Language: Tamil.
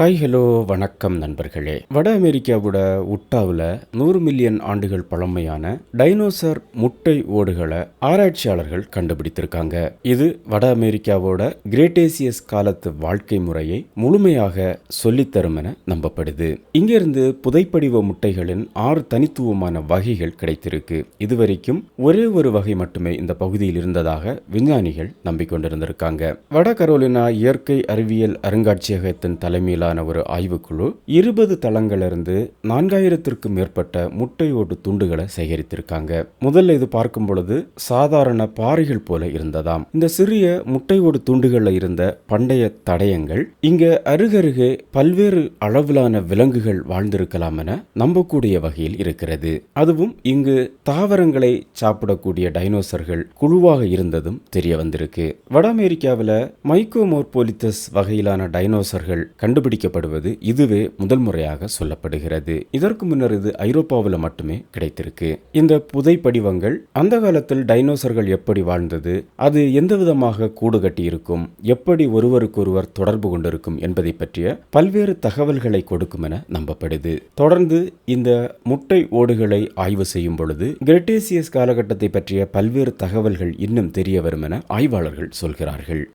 ஹாய் ஹலோ வணக்கம் நண்பர்களே. வட அமெரிக்காவோட உட்டாவில் நூறு மில்லியன் ஆண்டுகள் பழமையான டைனோசர் முட்டை ஓடுகளை ஆராய்ச்சியாளர்கள் கண்டுபிடித்திருக்காங்க. இது வட அமெரிக்காவோட கிரேட்டேசியஸ் காலத்து வாழ்க்கை முறையை முழுமையாக சொல்லித்தரும் என நம்பப்படுது. இங்கிருந்து புதைப்படிவ முட்டைகளின் ஆறு தனித்துவமான வகைகள் கிடைத்திருக்கு. இதுவரைக்கும் ஒரே ஒரு வகை மட்டுமே இந்த பகுதியில் இருந்ததாக விஞ்ஞானிகள் நம்பிக்கொண்டிருந்திருக்காங்க. வட கரோலினா இயற்கை அறிவியல் அருங்காட்சியகத்தின் தலைமையிலான ஒரு ஆய்வுக்குழு இருபது தளங்களிலிருந்து நான்காயிரத்திற்கும் மேற்பட்ட முட்டையோடு துண்டுகளை சேகரித்திருக்காங்க. முதல்ல இது பார்க்கும் பொழுது சாதாரண பாறைகள் போல இருந்ததாம். இந்த சிறிய முட்டையோடு துண்டுகளில் இருந்த பண்டைய தடயங்கள் இங்க அருகருகே பல்வேறு அளவிலான விலங்குகள் வாழ்ந்திருக்கலாம் என நம்பக்கூடிய வகையில் இருக்கிறது. அதுவும் இங்கு தாவரங்களை சாப்பிடக்கூடிய டைனோசர்கள் குழுவாக இருந்ததும் தெரிய வந்திருக்கு. வட அமெரிக்காவில் மைக்கோமோர்போலித்தஸ் வகையிலான டைனோசர்கள் கண்டுபிடிக்க கண்டுபிடிக்கப்படுவது இதுவே முதல் முறையாக சொல்லப்படுகிறது. இதற்கு முன்னர் இது ஐரோப்பாவில் மட்டுமே கிடைத்திருக்கு. இந்த புதை படிவங்கள் அந்த காலத்தில் டைனோசர்கள் எப்படி வாழ்ந்தது அது எந்த விதமாக கூடு கட்டியிருக்கும் எப்படி ஒருவருக்கொருவர் தொடர்பு கொண்டிருக்கும் என்பதை பற்றிய பல்வேறு தகவல்களை கொடுக்கும் என நம்பப்படுது. தொடர்ந்து இந்த முட்டை ஓடுகளை ஆய்வு செய்யும் பொழுது கிரெட்டேசியஸ் காலகட்டத்தை பற்றிய பல்வேறு தகவல்கள் இன்னும் தெரிய வரும் என ஆய்வாளர்கள் சொல்கிறார்கள்.